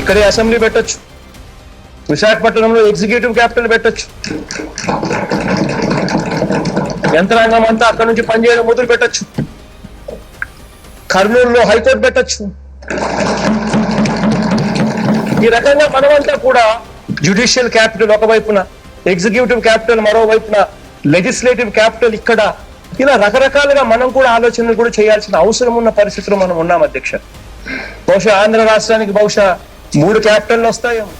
ఇక్కడే అసెంబ్లీ పెట్టొచ్చు. విశాఖపట్నంలో ఎగ్జిక్యూటివ్ క్యాపిటల్ పెట్టొచ్చు. యంత్రాంగం అంతా అక్కడ నుంచి పనిచేయడం మొదలు పెట్టొచ్చు. కర్నూలులో హైకోర్టు పెట్టొచ్చు. ఈ రకంగా మనమంతా కూడా జ్యుడిషియల్ క్యాపిటల్ ఒకవైపున ఎగ్జిక్యూటివ్ క్యాపిటల్ మరోవైపున లెజిస్లేటివ్ క్యాపిటల్ ఇక్కడ. ఇలా రకరకాలుగా మనం కూడా ఆలోచనలు కూడా చేయాల్సిన అవసరం ఉన్న పరిస్థితిలో మనం ఉన్నాం అధ్యక్ష. బహుశా ఆంధ్ర రాష్ట్రానికి బహుశా మూడు క్యాపిటల్ వస్తాయేమో.